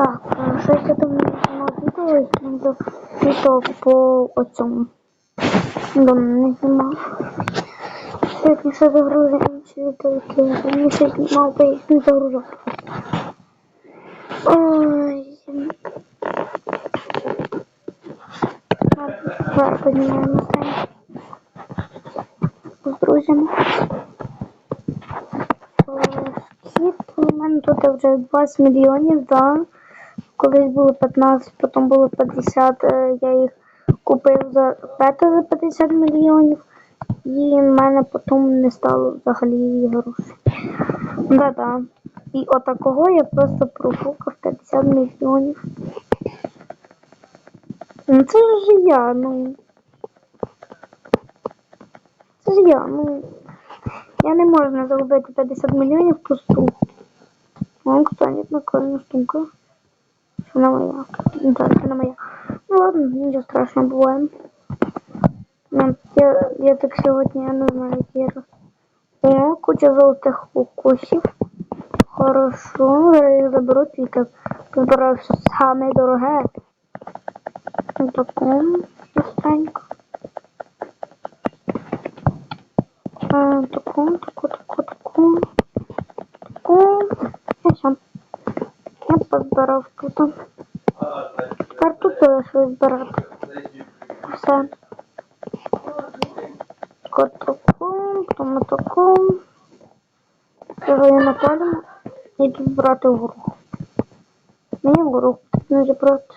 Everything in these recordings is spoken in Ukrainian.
Так, е, щось я не знімав відео, і відео по оцьому. Давно не знімав. Сьогодні ще загрузив інші відео, які я раніше знімав, бо їх не загружав. Ой. Зараз піднімаємо цей. З друзями. У мене тут вже 20 мільйонів, да. Колись було 15, потім було 50, е, я їх купив за бета за 50 мільйонів. І в мене потім не стало взагалі грошей. Да-да. І отакого я просто профукав 50 мільйонів. Ну це ж я, ну. Це ж я, ну. Я не можу не загубити 50 мільйонів пусту. Вон, кстати, прикольна штука. Не моя. Да, не моя. Ну ладно, нічого страшного. Ну, я, я так я знаю, який. О, куча золотих укусів. Хорошо, зараз їх заберуть і так збираю все саме дороге. Таку частенько. А, таку, таку, таку, таку. Таку. І все. Я позбирав тут. Тепер тут залишилось збирати. Все. Таку, таку, потім таку. Цього я напалю і йду брати горох. Мені горох не забрати.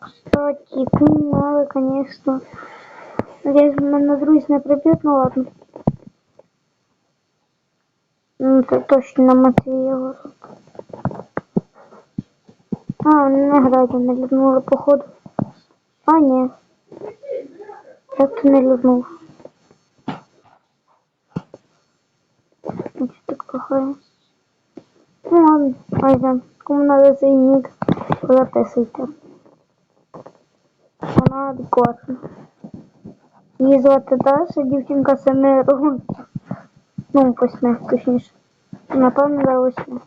Кстати, мало, конечно. Надеюсь, мене друзі не приб'ють, ну ладно. Ну, це точно Матвій його. А, не не літнули, походу. А, ні. Як ти не літнув? Ось так похоже. Ну ладно, пойдем. Кому надо цей ник, записуйте. Вона адекватна. Її звати Даша, дівчинка років. Ну, восьми, точніше. Напевно, за восьми.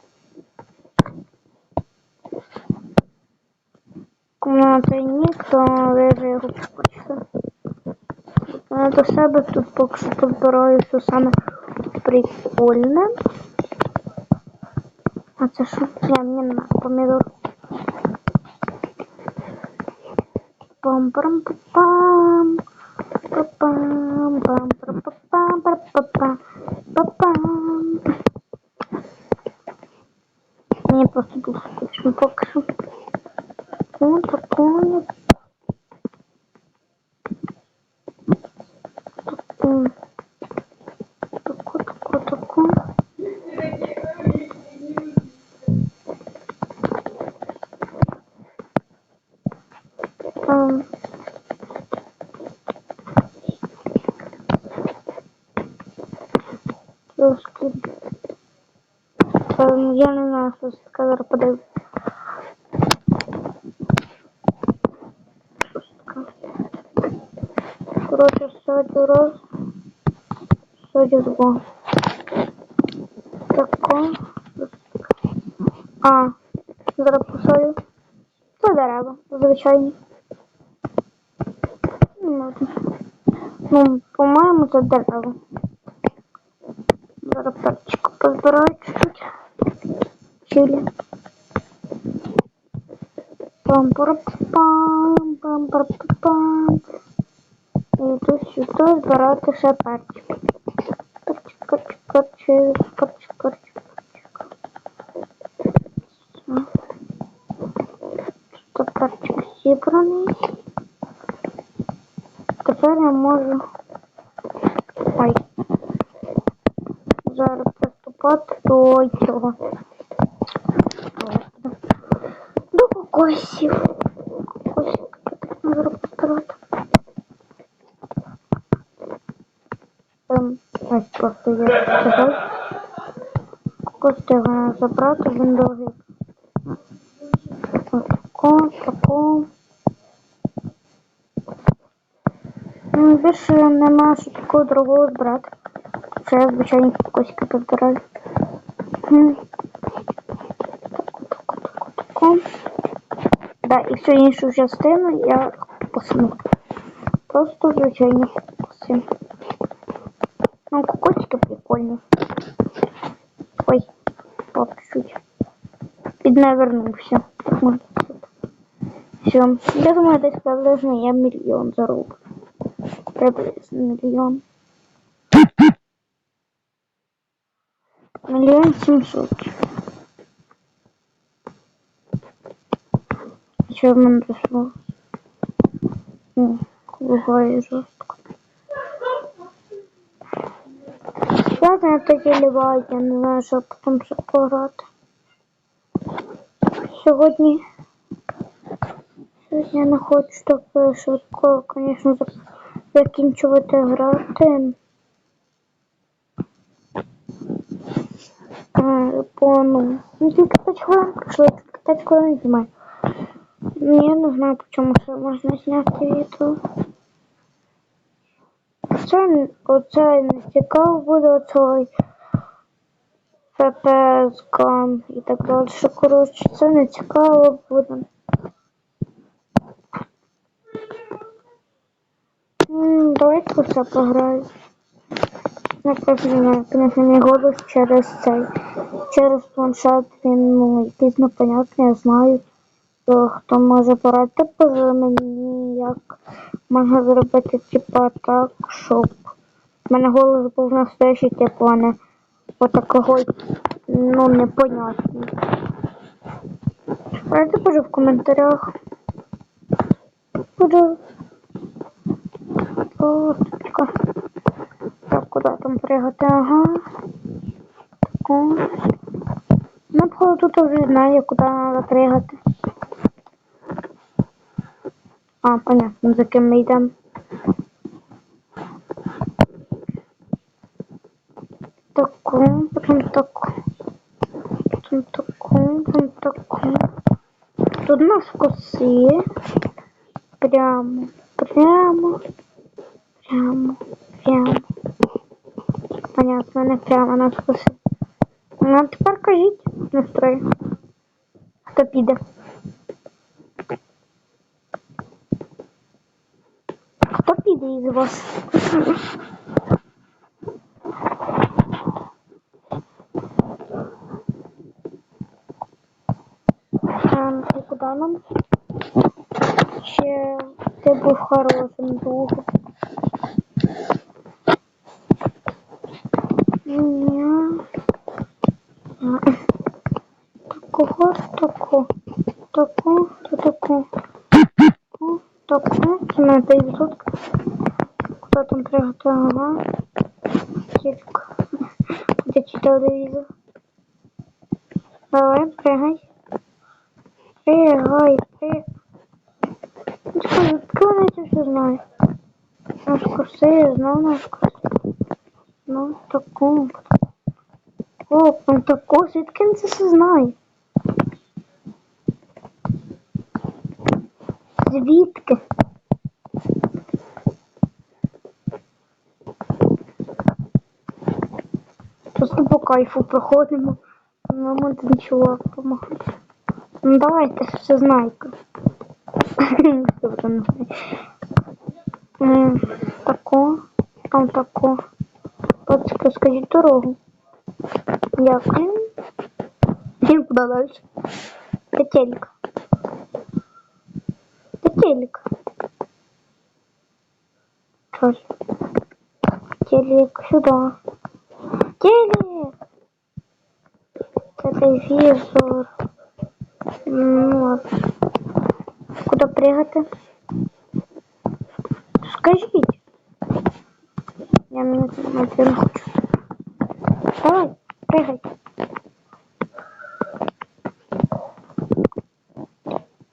На цей нік, то вже його побачите. Я до себе тут поки що підбираю все саме прикольне. А це що? Ні, мені надо помідор. Пам-пам-пам. Па-пам, пам-пам-пам, па-па-пам, па-пам. Мені просто було скучно поки що. Такое. Таку. Трошки. Ем, Я не знаю, що це таке зараз подивлюсь. Що це таке? Роз. Сьогодні два. Тако. А, зараз посою. Це дерева, звичайні. Ну. Ну, по-моєму, це дерева. Зараз перчику позбираю чуть-чуть. Чилі. пам І тут сюди збирати ще перчик. Перчик, перчик, перчик, перчик, перчик, перчик. Тут перчик зібраний. Тепер я можу. Ой. Зараз приступати до цього. До. Кокосів потрібно зараз постарати. Ем, ось просто я сказав. Кокос треба забрати, він довгий. Ось тако. Ну, Більше нема що такого другого збирати. Це я звичайні таку, таку. Да, і всю іншу частину я посну. Просто звичайно посну. Піднавернувся. Так можна сказати. Все. Я думаю, десь приблизно я мільйон зароблю. Приблизно мільйон. Мільйон сімсот. Що в мене дошло? О, лагає жорстко. Ладно, я тоді ліваю, я не знаю, що потім ще пограти. Сьогодні. Я не хочу так швидко, звісно, закінчувати грати. Е, По ну, ну тільки 5 хвилин пройшло, тільки 5 хвилин знімаю. Я не знаю, по чому ще можна зняти відео. Це, оце не цікаво буде оцей ФПС ган і так далі. Коротше, це не цікаво буде. Давайте все пограю. Не знаю, конечно, мій голос через цей, через планшет, він ну, якийсь непонятний, я знаю. То хто може порадити поза мені, як можна зробити типа так, щоб в мене голос був настоящий, типу, а не отакого, ну, непонятний. Порадьте, боже, в коментарях. Буду. Так, куди там пригати? Ага. Тако. Ну, походу, тут вже знаю, куди треба пригати. А, понятно, за ким ми йдемо. У коси. Прямо, прямо, прямо, прямо. Понятно, не прямо на коси. Ну, тепер кажіть настрой. Хто піде? Хто піде із вас? Ем, І куди нам? Ще ти був хорошим другом. Такого, таку. Таку, таку. Це на 900. Хто там приготував? Ага. Тільки. Де читав телевізор? Давай, пригай. Пригай, пригай. Ну, скажи, откуда я це все знаю? Наш курси, знав наш курс. Ну, таку. О, он таку, звідки він це все знає? Звідки? Просто по кайфу проходимо. Нам один чувак помагає. Ну давайте ж все знайка. Хто там не знає. М, Тако, там тако. От скажіть дорогу. Дякую. Всім куди далі? Петелька. Петелька. Что ж? Телек сюда. Телек! Телевизор. Ну, ладно. Куда пригати? Скажіть. Я не знаю, я не хочу. Давай, пригай.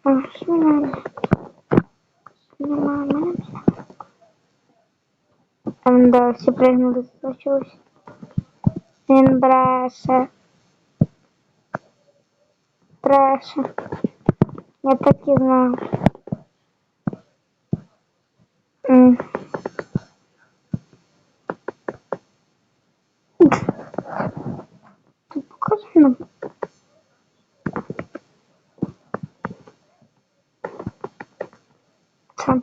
А, Знімаємо. Знімаємо. Там, да, всі пригнули, залишилось. Він краще. Я так і знав. Тут показано. Там.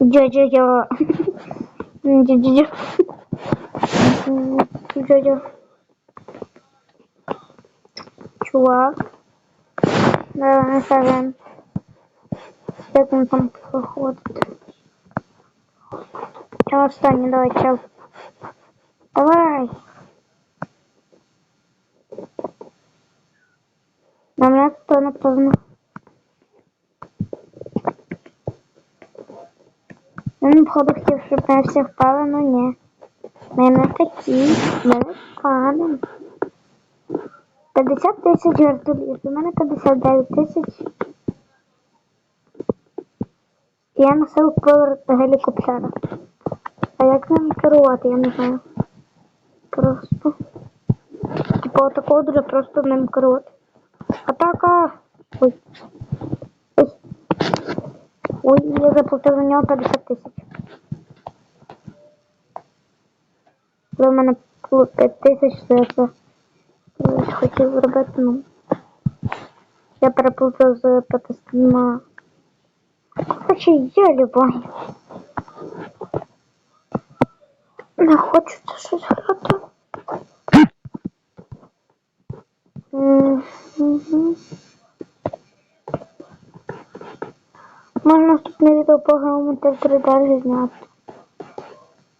Дядя, я. Дядя, дядя. Дядя. Чувак. Давай, Савен. Як він там проходить? Чел останній, давай, чел. Давай. На мене то напевно. Він, походу, хотів, щоб ми всі впали, ну ні. Ми не такі, ми не впадемо. 50 тисяч вертолітів, у мене 59 тисяч. Я носив поверх гелікоптера. А як ним керувати, я не знаю. Просто. Типу отакого дуже просто ним керувати. Атака! Ой. Ой. Ой, я заплатив за нього 50 тисяч. Коли в мене 5 тисяч, то це хотів зробити, ну. Я переплутав з 500. Короче, я любой. Не хочеться щось грати. М, мгм. Можна наступне відео програму та передачі зняти.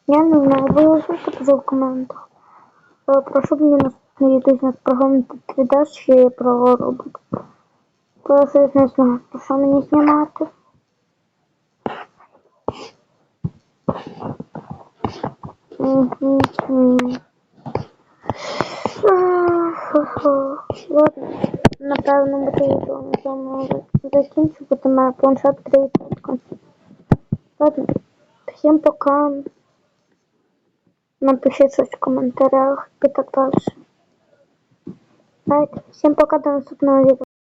Я не знаю, обов'язково покажу в коментах. Е, Прошу мені наступне Відео зняти програму та передачі про робот. Просто я не знаю, про що мені знімати. Ладно, напевно, буде відео на цьому закінчу, бо мене планшет трійка. Ладно, всім пока. Напишіть щось в коментарях і так далі. Всім пока до наступного відео.